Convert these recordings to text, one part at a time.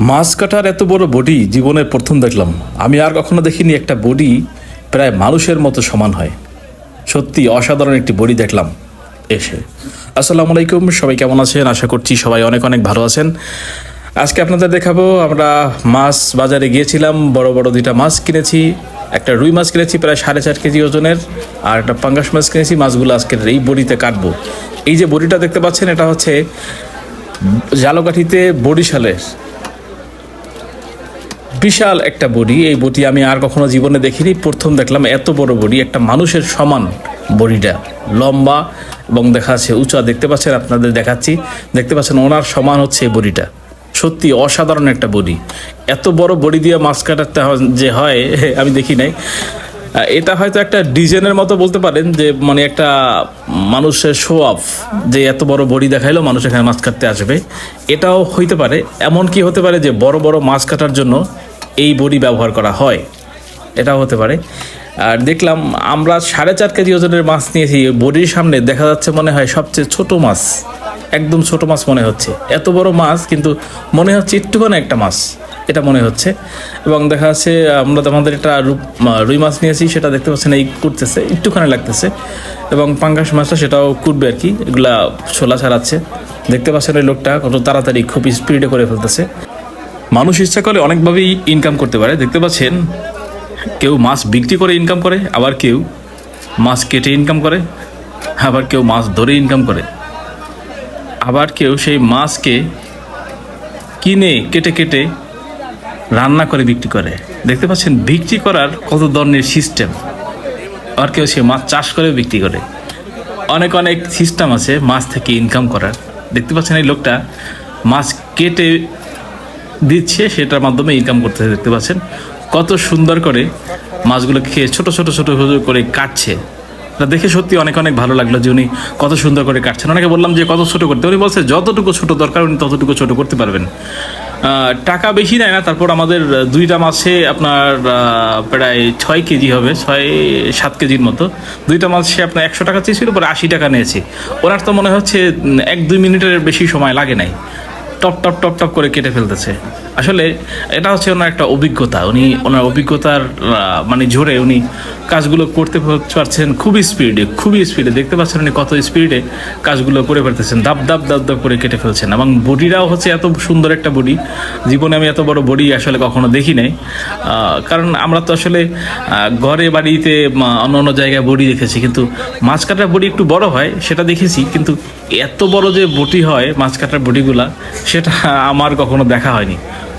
মাছ কাটার এত বড় বডি জীবনের প্রথম দেখলাম। আমি আর কখনো দেখিনি একটা বডি প্রায় মানুষের মতো সমান হয়। সত্যি অসাধারণ একটি বডি দেখলাম এসে। আসসালামু আলাইকুম, সবাই কেমন আছেন? আশা করছি সবাই অনেক অনেক ভালো আছেন। আজকে আপনাদের দেখাবো, আমরা মাছ বাজারে গিয়েছিলাম, বড় বড় দুইটা মাছ কিনেছি। একটা রুই মাছ কিনেছি, প্রায় সাড়ে চার কেজি ওজনের, আর একটা পাঙ্গাস মাছ কিনেছি। মাছগুলো আজকের এই বড়িতে কাটবো। এই যে বড়িটা দেখতে পাচ্ছেন, এটা হচ্ছে জালকাঠিতে বরিশালের বিশাল একটা বডি। এই বডি আমি আর কখনো জীবনে দেখিনি। প্রথম দেখলাম এত বড় বডি, একটা মানুষের সমান বডিটা। লম্বা এবং দেখা যাচ্ছে উঁচা। দেখতে পাচ্ছেন, আপনাদের দেখাচ্ছি। দেখতে পাচ্ছেন, ওনার সমান হচ্ছে এই বডিটা। সত্যি অসাধারণ একটা বডি। এত বড় বডি দিয়ে মাছ কাটাতে যে হয়, আমি দেখি নাই। এটা হয়তো একটা ডিজাইনের মতো বলতে পারেন যে মানে একটা মানুষের শো অফ যে এত বড় বডি দেখাইলো, মানুষ এখানে মাছ কাটতে আসবে। এটাও হইতে পারে। এমন কি হতে পারে যে বড় বড় মাছ কাটার জন্য বডি ব্যবহার করা হয়। এটাও হতে পারে। আর দেখলাম আমরা সাড়ে চার কেজি ওজনের মাছ নিয়েছি, বডির সামনে দেখা যাচ্ছে মনে হয় সবচেয়ে ছোট মাছ, একদম ছোট মাছ মনে হচ্ছে। এত বড় মাছ কিন্তু মনে হচ্ছে একটুখানি একটা মাছ, এটা মনে হচ্ছে। এবং দেখা যাচ্ছে আমরা আমাদের একটা রুই মাছ নিয়েছি, সেটা দেখতে পাচ্ছেন এই কুটতেছে, একটুখানি লাগতেছে। এবং পাঙ্গাস মাছটা সেটাও কুটবে আর কি, এগুলা ছোলা ছাড়াচ্ছে। দেখতে পাচ্ছেন ওই লোকটা কত তাড়াতাড়ি খুব স্পিডে করে ফেলতেছে। মানুষ ইচ্ছা করলে অনেকভাবেই ইনকাম করতে পারে। দেখতে পাচ্ছেন, কেউ মাছ বিক্রি করে ইনকাম করে, আবার কেউ মাছ কেটে ইনকাম করে, আবার কেউ মাছ ধরে ইনকাম করে। আবার কেউ সেই মাছকে কিনে, কেটে কেটে রান্না করে, বিক্রি করে। দেখতে পাচ্ছেন, বিক্রি করার কত ধরনের সিস্টেম আর কেউ সে মাছ চাষ করে বিক্রি করে। অনেক অনেক সিস্টেম আছে মাছ থেকে ইনকাম করার। দেখতে পাচ্ছেন এই লোকটা মাছ কেটে দিচ্ছে, সেটার মাধ্যমে ইনকাম করতে দেখতে পাচ্ছেন কত সুন্দর করে মাছগুলো খেয়ে ছোট ছোট ছোট করে কাটছে। দেখে সত্যি অনেক অনেক ভালো লাগল যে উনি কত সুন্দর করে কাটছেন। অনেকে বললাম যে, কত ছোট করতে? উনি বলছে, যতটুকু ছোট দরকার, উনি ততটুকু ছোট করতে পারবেন। টাকা বেশি নেয় না, তারপর আমাদের দুইটা মাছে আপনার প্রায় ছয় কেজি হবে, ছয়, সাত কেজির মতো। দুইটা মাছে আপনার একশো টাকা চেয়েছিল, পরে আশি টাকা নিয়েছি। ওনার তো মনে হচ্ছে এক, দুই মিনিটের বেশি সময় লাগে নাই। টপ টপ টপ টপ করে কেটে ফেলতেছে। আসলে এটা হচ্ছে ওনার একটা অভিজ্ঞতা। উনি ওনার অভিজ্ঞতার মানে জোরে উনি কাজগুলো করতে পারছেন খুবই স্পিডে খুবই স্পিডে। দেখতে পাচ্ছেন উনি কত স্পিডে কাজগুলো করে ফেলতেছেন। দাব দাব দাব দাব করে কেটে ফেলছেন। এবং বডিটাও হচ্ছে এত সুন্দর একটা বডি। জীবনে আমি এত বড় বডি আসলে কখনো দেখি নাই। কারণ আমরা তো আসলে ঘরে, বাড়িতে অন্য অন্য জায়গায় বডি দেখেছি। কিন্তু মাছ কাটার বডি একটু বড় হয়, সেটা দেখেছি। কিন্তু এত বড় যে বটি হয় মাছ কাটার বটিগুলা সেটা আমার কখনো দেখা হয়নি।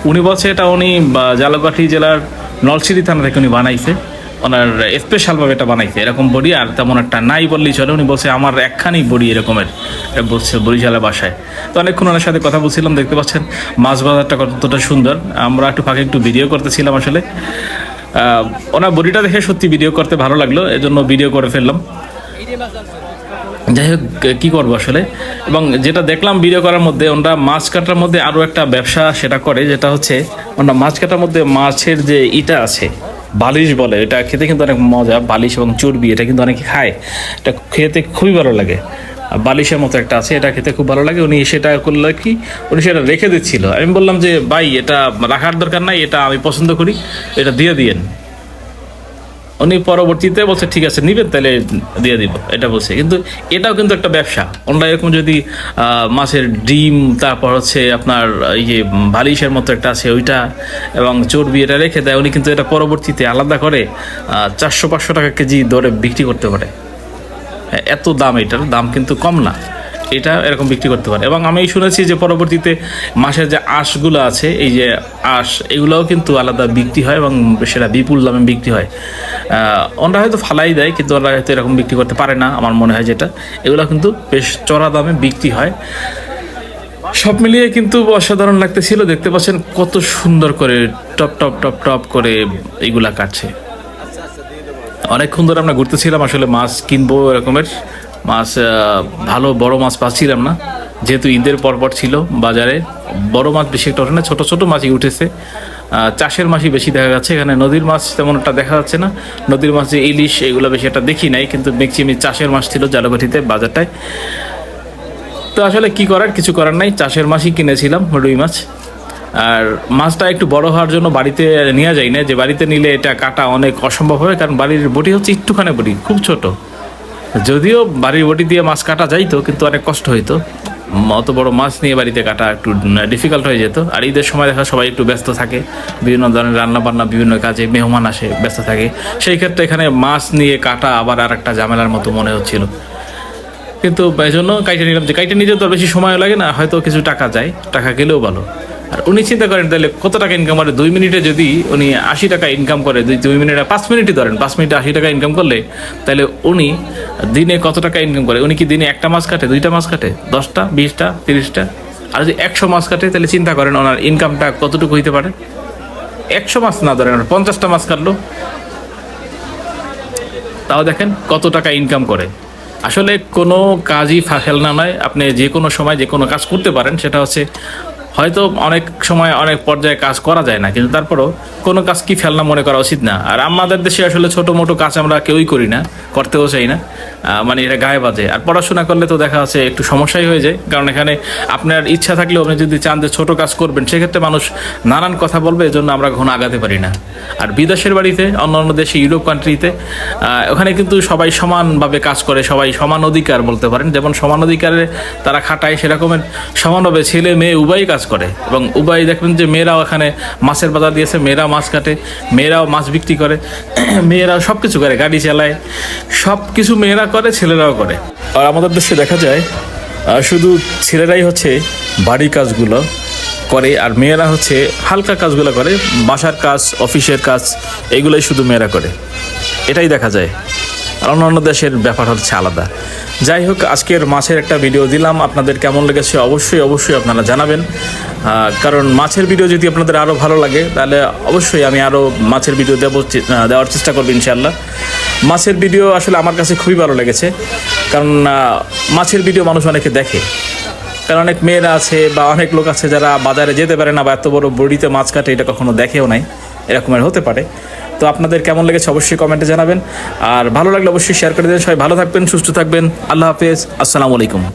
উনি বলছে এটা উনি জালকাঠি জেলার নলছিরি থানা থেকে উনি বানাইছে। ওনার স্পেশালভাবে এটা বানাইছে। এরকম বডি আর তেমন একটা নাই বললেই চলে। উনি বলছে, আমার একখানি বডি এরকমের। বলছে বরিশালের বাসায়। তো অনেকক্ষণ ওনার সাথে কথা বলছিলাম, দেখতে পাচ্ছেন, মাছ বাজারটা কতটা সুন্দর। আমরা একটু ফাঁকে একটু ভিডিও করতেছিলাম আসলে। ওনার বডিটা দেখে সত্যি ভিডিও করতে ভালো লাগল, এজন্য ভিডিও করে ফেললাম। যাই হোক, কী করব আসলে? এবং যেটা দেখলাম ভিডিও করার মধ্যে, ওনারা মাছ কাটার মধ্যে আরও একটা ব্যবসা সেটা করে, যেটা হচ্ছে ওনারা মাছ কাটার মধ্যে মাছের যে ইটা আছে, বালিশ বলে, এটা খেতে কিন্তু অনেক মজা, বালিশ এবং চর্বি, এটা কিন্তু অনেকে খায়। এটা খেতে খুবই ভালো লাগে। বালিশের মতো একটা আছে, এটা খেতে খুব ভালো লাগে। উনি সেটা করলে কি, উনি সেটা রেখে দিচ্ছিল। আমি বললাম যে, ভাই, এটা রাখার দরকার নাই, এটা আমি পছন্দ করি, এটা দিয়ে দিয়েন। উনি পরবর্তীতে বলছে, ঠিক আছে, নিবেন, তাহলে দিয়ে দিব। এটা বলছে। কিন্তু এটাও কিন্তু একটা ব্যবসা। ওনারা এরকম যদি মাছের ডিম, তারপর হচ্ছে আপনার এই যে বালিশের মতো একটা আছে, ওইটা, এবং চর্বি এটা রেখে দেয়, উনি কিন্তু এটা পরবর্তীতে আলাদা করে চারশো পাঁচশো টাকা কেজি দরে বিক্রি করতে পারে। এত দাম এটার, দাম কিন্তু কম না। এটা এরকম বিক্রি করতে পারে। এবং আমি শুনেছি যে পরবর্তীতে মাসের যে আঁশগুলো আছে, এই যে আঁশ, এগুলোও কিন্তু আলাদা বিক্রি হয় এবং সেটা বিপুল দামে বিক্রি হয়। ওনারা হয়তো ফালাই দেয়, কিন্তু ওনারা হয়তো এরকম বিক্রি করতে পারে না, আমার মনে হয় যেটা। এগুলো কিন্তু বেশ চড়া দামে বিক্রি হয়। সব মিলিয়ে কিন্তু অসাধারণ লাগতেছিল, দেখতে পাচ্ছেন কত সুন্দর করে টপ টপ টপ টপ করে এগুলা কাটছে। অনেকক্ষণ ধরে আমরা ঘুরতেছিলাম, আসলে মাছ কিনবো এরকমের। মাছ ভালো বড় মাছ পাচ্ছিলাম না। যেহেতু ঈদের পরপর ছিল বাজারে, বড় মাছ বেশি একটা ওঠে না, ছোটো ছোটো মাছই উঠেছে। চাষের মাছই বেশি দেখা যাচ্ছে, এখানে নদীর মাছ তেমন একটা দেখা যাচ্ছে না। নদীর মাছ যে ইলিশ, এগুলো বেশি একটা দেখি নাই, কিন্তু আমি চাষের মাছ ছিল জালকাঠিতে বাজারটায়। তো আসলে কি করার, কিছু করার নাই। চাষের মাছই কিনেছিলাম, রুই মাছ। আর মাছটা একটু বড় হওয়ার জন্য বাড়িতে নিয়ে যাই না যে বাড়িতে নিলে এটা কাটা অনেক অসম্ভব হবে কারণ বাড়ির বটি হচ্ছে একটুখানি বটি, খুব ছোট। যদিও বাড়ির বটি দিয়ে মাছ কাটা যাইতো, কিন্তু অনেক কষ্ট হইতো। অত বড় মাছ নিয়ে বাড়িতে কাটা একটু ডিফিকাল্ট হয়ে যেত। আর ঈদের সময় দেখা সবাই একটু ব্যস্ত থাকে। বিভিন্ন ধরনের রান্না বান্না বিভিন্ন কাজে মেহমান আসে, ব্যস্ত থাকে। সেই ক্ষেত্রে এখানে মাছ নিয়ে কাটা আবার আর একটা ঝামেলার মতো মনে হচ্ছিল। কিন্তু এই জন্য কাইটে নিলাম যে, কাইটে নিতে তো বেশি সময় লাগে না, হয়তো কিছু টাকা যায়। টাকা গেলেও ভালো। আর উনি চিন্তা করেন, তাহলে কত টাকা ইনকাম করে? দুই মিনিটে যদি উনি আশি টাকা ইনকাম করে, দুই দুই মিনিটে পাঁচ মিনিটই ধরেন, পাঁচ মিনিটে আশি টাকা ইনকাম করলে, তাহলে উনি দিনে কত টাকা ইনকাম করে? উনি কি দিনে একটা মাছ কাটে, দুইটা মাছ কাটে? দশটা, বিশটা, তিরিশটা? আর যদি একশো মাছ কাটে, তাহলে চিন্তা করেন ওনার ইনকামটা কতটুকু হইতে পারে? একশো মাছ না ধরেন পঞ্চাশটা মাছ কাটলো। তাও দেখেন কত টাকা ইনকাম করে। আসলে কোনো কাজই ফাঁকেল না নয়। আপনি যে কোনো সময় যে কোনো কাজ করতে পারেন, সেটা হচ্ছে হয়তো অনেক সময় অনেক পর্যায়ে কাজ করা যায় না, কিন্তু তারপরও কোনো কাজ কি ফেলনা মনে করা উচিত না। আর আমাদের দেশে আসলে ছোট মোটো কাজ আমরা কেউই করি না, করতেও চাই না মানে এটা গায়ে বাজে। আর পড়াশোনা করলে তো দেখা যাচ্ছে একটু সমস্যাই হয়ে যায়, কারণ এখানে আপনার ইচ্ছা থাকলেও আপনি যদি চান যে ছোটো কাজ করবেন, সেক্ষেত্রে মানুষ নানান কথা বলবে, এজন্য আমরা ঘন আগাতে পারি না। আর বিদেশের বাড়িতে, অন্য অন্য দেশে, ইউরোপ কান্ট্রিতে ওখানে কিন্তু সবাই সমানভাবে কাজ করে, সবাই সমান অধিকার বলতে পারেন। যেমন সমান অধিকারে তারা খাটায়, সেরকমের সমানভাবে ছেলে, মেয়ে উভয়ই কাজ করে। এবং উভয় দেখবেন যে মেয়েরাও এখানে মাছের বাজার দিয়েছে মেয়েরা মাছ কাটে, মেয়েরাও মাছ বিক্রি করে, মেয়েরাও সব কিছু করে, গাড়ি চালায় সব কিছু মেয়েরা করে, ছেলেরাও করে। আর আমাদের দেশে দেখা যায় শুধু ছেলেরাই হচ্ছে বাড়ির কাজগুলো করে, আর মেয়েরা হচ্ছে হালকা কাজগুলো করে, বাসার কাজ, অফিসের কাজ, এগুলোই শুধু মেয়েরা করে। এটাই দেখা যায়। আর অন্যান্য দেশের ব্যাপার হচ্ছে আলাদা। যাই হোক, আজকের মাছের একটা ভিডিও দিলাম। আপনাদের কেমন লেগেছে অবশ্যই অবশ্যই আপনারা জানাবেন। কারণ মাছের ভিডিও যদি আপনাদের আরও ভালো লাগে, তাহলে অবশ্যই আমি আরও মাছের ভিডিও দেবো দেওয়ার চেষ্টা করব ইনশাল্লাহ মাছের ভিডিও আসলে আমার কাছে খুবই ভালো লেগেছে। কারণ মাছের ভিডিও মানুষ অনেকে দেখে। কারণ অনেক মেয়েরা আছে বা অনেক লোক আছে যারা বাজারে যেতে পারে না বা এত বড় বড়িতে মাছ কাটে, এটা কখনো দেখেও নাই। এরকমের হতে পারে। তো আপনাদের কেমন লেগেছে অবশ্যই কমেন্টে জানাবেন। আর ভালো লাগলে অবশ্যই শেয়ার করে দেবেন। সবাই ভালো থাকবেন, সুস্থ থাকবেন। আল্লাহ হাফেজ। আসসালামু আলাইকুম।